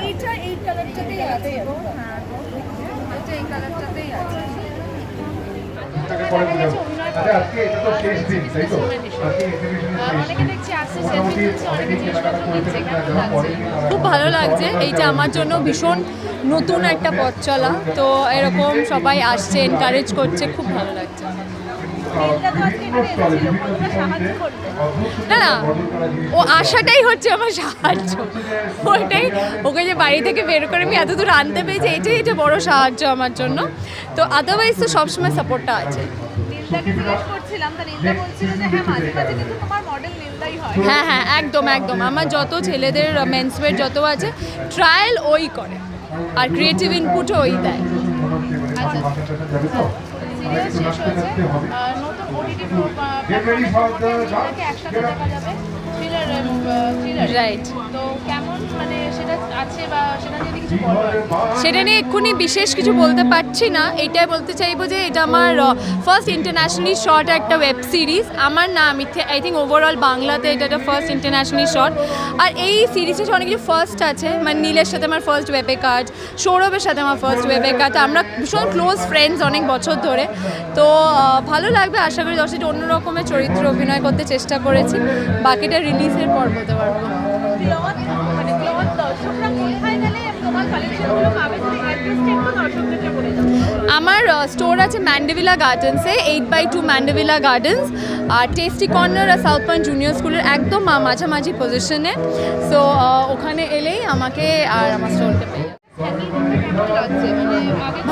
এইটা এই কালারটাতেই আছে হ্যাঁ। এটা এই কালারটাতেই আছে আজকে এটা তো শেষ দিন তাই তো? আজকে তারা খুব ভালো লাগছে। এইটা আমার জন্য ভীষণ নতুন একটা পথ চলা। তো এরকম সবাই আসছে এনকারেজ করছে খুব ভালো লাগছে। না না ও আশাটাই হচ্ছে আমার সাহায্য। ওটাই ওকে যে বাড়ি থেকে বের করে আমি এত দূর আনতে পেরেছি এটাই এটা বড় সাহায্য আমার জন্য। তো আদারওয়াইজ তো সবসময় সাপোর্টটা আছে। নীলদাকে জিজ্ঞেস করছিলাম তা নীলদা বলছিল যে হ্যাঁ মাঝে মাঝে কিন্তু তোমার মডেল নীলদাই হয়। হ্যাঁ হ্যাঁ একদম একদম। আমার যত ছেলেদের মেন্সওয়ের যত আছে ট্রায়াল ওই করে। আর ক্রিয়েটিভ ইনপুটও ওই দেয়। শেষ হয়েছে। আর নতুন ওটিটি একসাথে দেখা যাবে? তো কেমন মানে সেটা আছে বা সেটা নিয়ে কিছু বলো সেটা নিয়ে এক্ষুনি বিশেষ কিছু বলতে পারছি না। এটাই বলতে চাইব যে এটা আমার ফার্স্ট ইন্টারন্যাশনালি শর্ট একটা ওয়েব সিরিজ আমার না আমি আই থিঙ্ক ওভারঅল বাংলাতে এটা একটা ফার্স্ট ইন্টারন্যাশনালি শর্ট আর এই সিরিজে অনেক কিছু ফার্স্ট আছে। মানে নীলের সাথে আমার ফার্স্ট ওয়েবে কাজ সৌরভের সাথে আমার ফার্স্ট ওয়েবে কাজ। আমরা ভীষণ ক্লোজ ফ্রেন্ডস অনেক বছর ধরে। তো ভালো লাগবে আশা করি দর্শক অন্য রকমের চরিত্র অভিনয় করতে চেষ্টা করেছি। বাকিটা রিলিজের পর বলতে পারব। ক্লথ মানে ক্লথ দর্শকরা কোথায় গেলে তোমার কালেকশনগুলো পাবে আমার স্টোর আছে Mandeville গার্ডেন্সে eight by two Mandeville gardens R tasty corner আর সাউথ পয়েন্ট জুনিয়র স্কুলের একদম মাঝামাঝি পজিশনে সো ওখানে এলেই আমাকে আর আমার স্টোরকে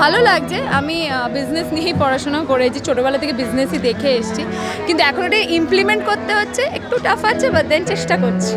ভালো লাগছে। আমি বিজনেস নিয়েই পড়াশোনা করেছি। ছোটোবেলা থেকে বিজনেসই দেখে এসেছি। কিন্তু এখন ওটা ইমপ্লিমেন্ট করতে হচ্ছে। একটু টাফ আছে বা দেন চেষ্টা করছি।